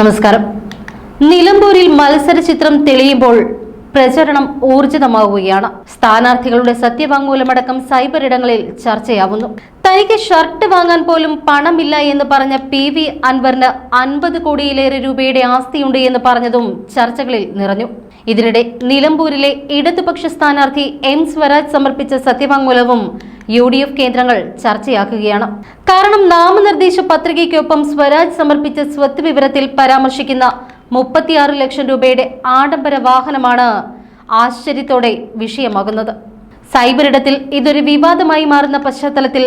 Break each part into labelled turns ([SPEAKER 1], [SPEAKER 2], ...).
[SPEAKER 1] നമസ്കാരം. നിലമ്പൂരിൽ മത്സര ചിത്രം തെളിയുമ്പോൾ പ്രചരണം ഊർജിതമാവുകയാണ്. സ്ഥാനാർത്ഥികളുടെ സത്യവാങ്മൂലമടക്കം സൈബർ ഇടങ്ങളിൽ ചർച്ചയാവുന്നു. തനിക്ക് ഷർട്ട് വാങ്ങാൻ പോലും പണമില്ല എന്ന് പറഞ്ഞ പി വി അൻവറിന് അൻപത് കോടിയിലേറെ രൂപയുടെ ആസ്തിയുണ്ട് എന്ന് പറഞ്ഞതും ചർച്ചകളിൽ നിറഞ്ഞു. ഇതിനിടെ നിലമ്പൂരിലെ ഇടതുപക്ഷ സ്ഥാനാർത്ഥി എം സ്വരാജ് സമർപ്പിച്ച സത്യവാങ്മൂലവും യു ഡി എഫ് കേന്ദ്രങ്ങൾ ചർച്ചയാക്കുകയാണ്. കാരണം നാമനിർദ്ദേശ പത്രികയ്ക്കൊപ്പം സ്വരാജ് സമർപ്പിച്ച സ്വത്ത് വിവരത്തിൽ പരാമർശിക്കുന്ന മുപ്പത്തിയാറ് ലക്ഷം രൂപയുടെ ആഡംബര വാഹനമാണ് ആശ്ചര്യത്തോടെ വിഷയമാകുന്നത്. സൈബർ ഇടത്തിൽ ഇതൊരു വിവാദമായി മാറുന്ന പശ്ചാത്തലത്തിൽ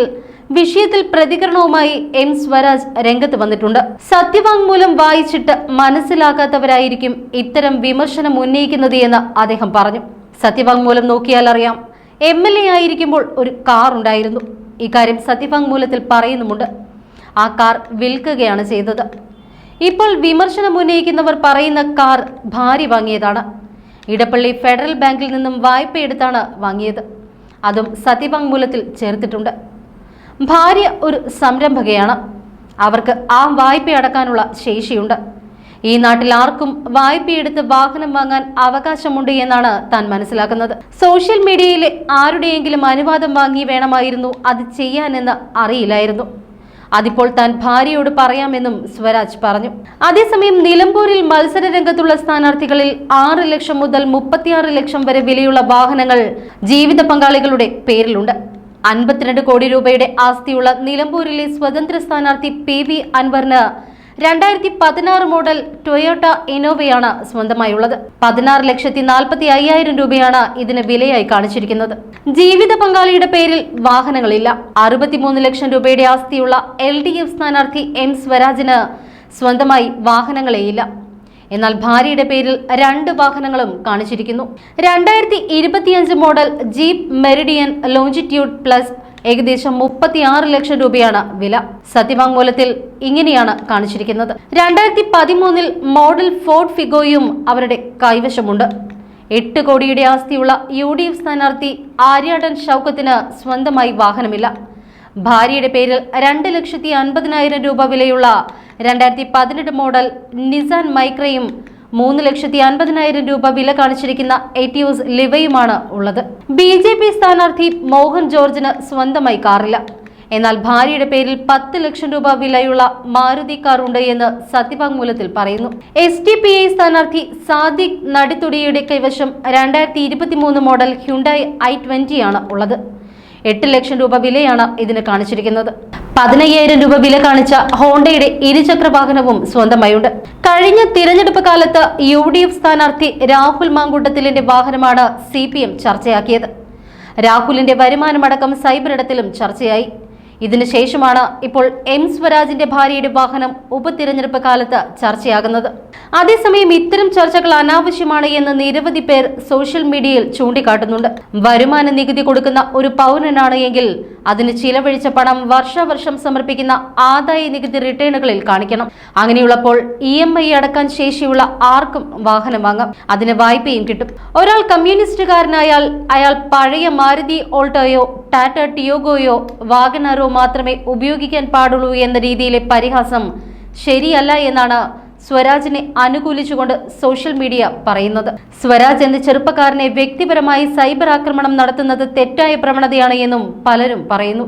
[SPEAKER 1] വിഷയത്തിൽ പ്രതികരണവുമായി എം സ്വരാജ് രംഗത്ത് വന്നിട്ടുണ്ട്. സത്യവാങ്മൂലം വായിച്ചിട്ട് മനസ്സിലാക്കാത്തവരായിരിക്കും ഇത്തരം വിമർശനം ഉന്നയിക്കുന്നത് എന്ന് അദ്ദേഹം പറഞ്ഞു. സത്യവാങ്മൂലം നോക്കിയാൽ അറിയാം. എം എൽ എ ആയിരിക്കുമ്പോൾ ഒരു കാർ ഉണ്ടായിരുന്നു. ഇക്കാര്യം സത്യവാങ്മൂലത്തിൽ പറയുന്നുമുണ്ട്. ആ കാർ വിൽക്കുകയാണ് ചെയ്തത്. ഇപ്പോൾ വിമർശനം ഉന്നയിക്കുന്നവർ പറയുന്ന കാർ ഭാര്യ വാങ്ങിയതാണ്. ഇടപ്പള്ളി ഫെഡറൽ ബാങ്കിൽ നിന്നും വായ്പ എടുത്താണ് വാങ്ങിയത്. അതും സത്യവാങ്മൂലത്തിൽ ചേർത്തിട്ടുണ്ട്. ഭാര്യ ഒരു സംരംഭകയാണ്. അവർക്ക് ആ വായ്പ അടക്കാനുള്ള ശേഷിയുണ്ട്. ഈ നാട്ടിൽ ആർക്കും വായ്പയെടുത്ത് വാഹനം വാങ്ങാൻ അവകാശമുണ്ട് എന്നാണ് താൻ മനസ്സിലാക്കുന്നത്. സോഷ്യൽ മീഡിയയിലെ ആരുടെയെങ്കിലും അനുവാദം വാങ്ങി വേണമായിരുന്നു അത് ചെയ്യാനെന്ന് അറിയില്ലായിരുന്നു. അതിപ്പോൾ താൻ ഭാര്യയോട് പറയാമെന്നും സ്വരാജ് പറഞ്ഞു. അതേസമയം നിലമ്പൂരിൽ മത്സര രംഗത്തുള്ള സ്ഥാനാർത്ഥികളിൽ ആറ് ലക്ഷം മുതൽ മുപ്പത്തിയാറ് ലക്ഷം വരെ വിലയുള്ള വാഹനങ്ങൾ ജീവിത പങ്കാളികളുടെ പേരിലുണ്ട്. അൻപത്തിരണ്ട് കോടി രൂപയുടെ ആസ്തിയുള്ള നിലമ്പൂരിലെ സ്വതന്ത്ര സ്ഥാനാർത്ഥി പി വി അൻവറിന് രണ്ടായിരത്തി പതിനാറ് മോഡൽ ടൊയോട്ട ഇനോവയാണ് സ്വന്തമായുള്ളത്. പതിനാറ് ലക്ഷത്തി നാൽപ്പത്തി അയ്യായിരം രൂപയാണ് ഇതിന് വിലയായി കാണിച്ചിരിക്കുന്നത്. ജീവിത പങ്കാളിയുടെ പേരിൽ വാഹനങ്ങളില്ല. അറുപത്തിമൂന്ന് ലക്ഷം രൂപയുടെ ആസ്തിയുള്ള എൽ ഡി എഫ് സ്ഥാനാർത്ഥി എം സ്വരാജിന് സ്വന്തമായി വാഹനങ്ങളേയില്ല. എന്നാൽ ഭാര്യയുടെ പേരിൽ രണ്ട് വാഹനങ്ങളും കാണിച്ചിരിക്കുന്നു. രണ്ടായിരത്തി ഇരുപത്തിയഞ്ച് model Jeep Meridian longitude plus ഏകദേശം മുപ്പത്തിയാറ് ലക്ഷം രൂപയാണ് വില. സത്യവാങ്മൂലത്തിൽ ഇങ്ങനെയാണ് കാണിച്ചിരിക്കുന്നത്. രണ്ടായിരത്തി പതിമൂന്നിൽ മോഡൽ ഫോർഡ് ഫിഗോയും അവരുടെ കൈവശമുണ്ട്. എട്ട് കോടിയുടെ ആസ്തിയുള്ള യു ഡി എഫ് സ്ഥാനാർത്ഥി ആര്യാടൻ ഷൗക്കത്തിന് സ്വന്തമായി വാഹനമില്ല. ഭാര്യയുടെ പേരിൽ രണ്ട് ലക്ഷത്തി അൻപതിനായിരം രൂപ വിലയുള്ള രണ്ടായിരത്തി പതിനെട്ട് മോഡൽ നിസാൻ മൈക്രയും മൂന്ന് ലക്ഷത്തി അൻപതിനായിരം രൂപ വില കാണിച്ചിരിക്കുന്ന എറ്റിയൂസ് ലിവയുമാണ് ഉള്ളത്. ബി ജെ പി സ്ഥാനാർത്ഥി മോഹൻ ജോർജിന് സ്വന്തമായി കാറില്ല. എന്നാൽ ഭാര്യയുടെ പേരിൽ പത്ത് ലക്ഷം രൂപ വിലയുള്ള മാരുതി കാർ ഉണ്ട് എന്ന് സത്യവാങ്മൂലത്തിൽ പറയുന്നു. എസ് ടി പി ഐ സ്ഥാനാർത്ഥി സാദിഖ് നടിത്തുടിയുടെ കൈവശം രണ്ടായിരത്തി ഇരുപത്തി മൂന്ന് മോഡൽ ഹ്യുണ്ടായി ഐ ട്വന്റിയാണ് ഉള്ളത്. എട്ട് ലക്ഷം രൂപ വിലയാണ് ഇതിന് കാണിച്ചിരിക്കുന്നത്. പതിനയ്യായിരം രൂപ വില കാണിച്ച ഹോണ്ടയുടെ ഇരുചക്ര വാഹനവും സ്വന്തമായുണ്ട്. കഴിഞ്ഞ തിരഞ്ഞെടുപ്പ് കാലത്ത് യു ഡി എഫ് സ്ഥാനാർത്ഥി രാഹുൽ മാങ്കൂട്ടത്തിലിന്റെ വാഹനമാണ് സി പി എം ചർച്ചയാക്കിയത്. രാഹുലിന്റെ വരുമാനമടക്കം സൈബർ ഇടത്തിലും ചർച്ചയായി. ഇതിനുശേഷമാണ് ഇപ്പോൾ എം സ്വരാജിന്റെ ഭാര്യയുടെ വാഹനം ഉപതിരഞ്ഞെടുപ്പ് കാലത്ത് ചർച്ചയാകുന്നത്. അതേസമയം ഇത്തരം ചർച്ചകൾ അനാവശ്യമാണ് എന്ന് നിരവധി പേർ സോഷ്യൽ മീഡിയയിൽ ചൂണ്ടിക്കാട്ടുന്നുണ്ട്. വരുമാന നികുതി കൊടുക്കുന്ന ഒരു പൗരനാണ് എങ്കിൽ അതിന് ചിലവഴിച്ച പണം വർഷാവർഷം സമർപ്പിക്കുന്ന ആദായ നികുതി റിട്ടേണുകളിൽ കാണിക്കണം. അങ്ങനെയുള്ളപ്പോൾ ഇ എം ഐ അടക്കാൻ ശേഷിയുള്ള ആർക്കും വാഹനം വാങ്ങാം. അതിന് വായ്പയും കിട്ടും. ഒരാൾ കമ്മ്യൂണിസ്റ്റുകാരനായാൽ അയാൾ പഴയ മാരുതി ഓൾട്ടോയോ ടാറ്റ ടിയോഗോയോ വാഗനറോ മാത്രമേ ഉപയോഗിക്കാൻ പാടുള്ളൂ എന്ന രീതിയിലെ പരിഹാസം ശരിയല്ല എന്നാണ് സ്വരാജിനെ അനുകൂലിച്ചുകൊണ്ട് സോഷ്യൽ മീഡിയ പറയുന്നത്. സ്വരാജ് എന്ന ചെറുപ്പക്കാരനെ വ്യക്തിപരമായി സൈബർ ആക്രമണം നടത്തുന്നത് തെറ്റായ പ്രവണതയാണ് എന്നും പലരും പറയുന്നു.